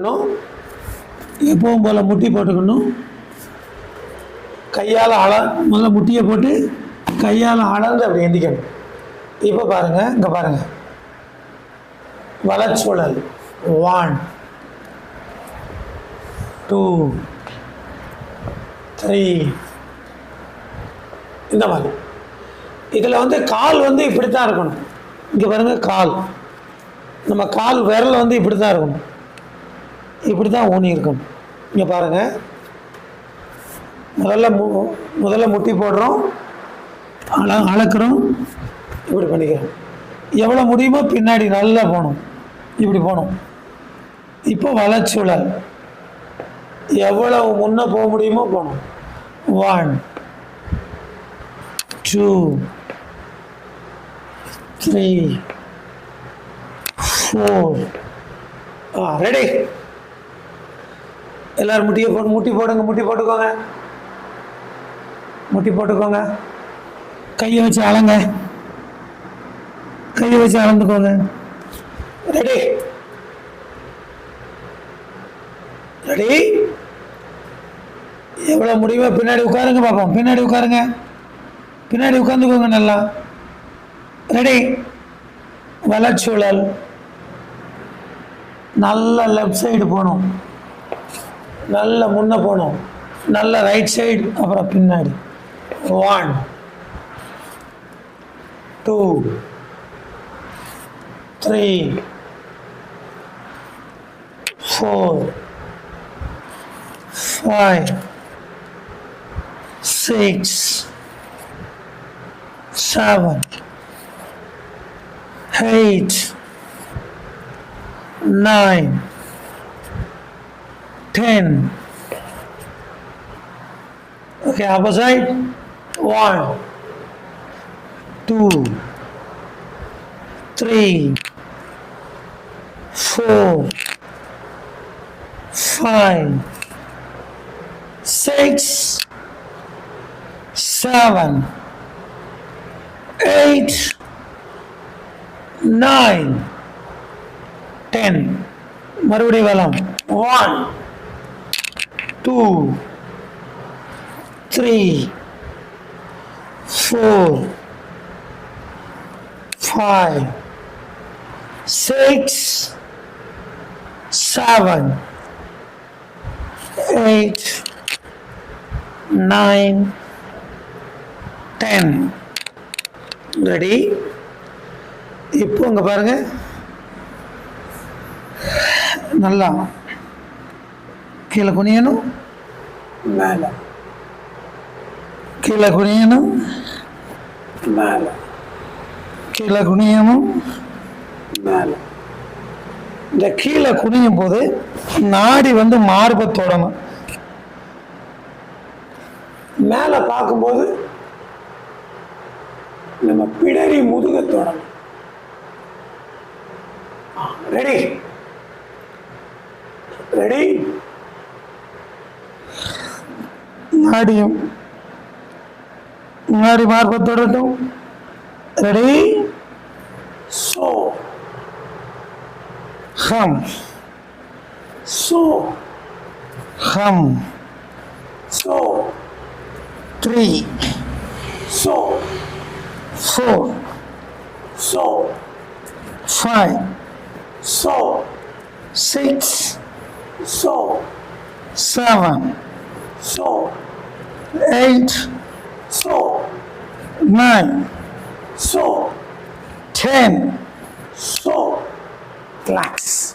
இன்னும் எப்பவும் போல் முட்டி போட்டுக்கணும். கையால் அள முதல்ல முட்டியை போட்டு கையால் அளந்து அப்படி எந்திக்கணும். இப்போ பாருங்கள் இங்கே பாருங்கள் வளச்சுழல் ஒன் டூ த்ரீ இந்த மாதிரி. இதில் வந்து கால் வந்து இப்படி தான் இருக்கணும். இங்கே பாருங்கள் கால். நம்ம கால் விரல் வந்து இப்படி தான் இருக்கணும். இப்படி தான் ஊனி இருக்கணும் இங்கே பாருங்கள் முதல்ல மு முதல்ல முட்டி போடுறோம். அள அளக்குறோம் இப்படி பண்ணிக்கிறோம். எவ்வளோ முடியுமோ பின்னாடி நல்லா போகணும். இப்படி போகணும். இப்போ வளச்சூழல் எவ்வளவு முன்னே போக முடியுமோ போகணும். ஒன் டூ த்ரீ ஃபோர் ஆ ரெடி எல்லாரும் முட்டியை போட்டு முட்டி போடுங்க முட்டி போட்டுக்கோங்க. முட்டி போட்டுக்கோங்க. கையை வச்சு அளங்க கையை வச்சு அளந்துக்கோங்க ரெடி ரெடி எவ்வளோ முடியுமோ பின்னாடி உட்காருங்க பார்ப்போம் பின்னாடி உட்காருங்க. பின்னாடி உட்காந்துக்கோங்க நல்லா. ரெடி வளர்ச்சூழல் நல்ல லெஃப்ட் சைடு போகணும். நல்ல முன்ன போகணும். நல்ல ரைட் சைடு அப்புறம் பின்னாடி. One two three four five six seven eight nine, 10. Okay, opposite 1, 2, 3, 4, 5, 6, 7, 8, 9, 10. மறுபடியும் வலம் 1, two three four five six seven eight nine ten ready இப்போ இங்கே பாருங்கள் நல்லா. கீழே குனியணும் மேலே கீழே குனியணும் மேலே கீழே குனியணும் மேலே இந்த கீழே குனியும் போது நாடி வந்து மார்பை தொடணும் மேலே பார்க்கும்போது நம்ம பிடரி முதுக தொடணும் ரெடி ரெடி நாடியும் மார்பை தொடட்டும் ரெடி சோ ஹம் சோ ஹம் so three so four so five so six so seven so eight so. nine so. ten. So. Relax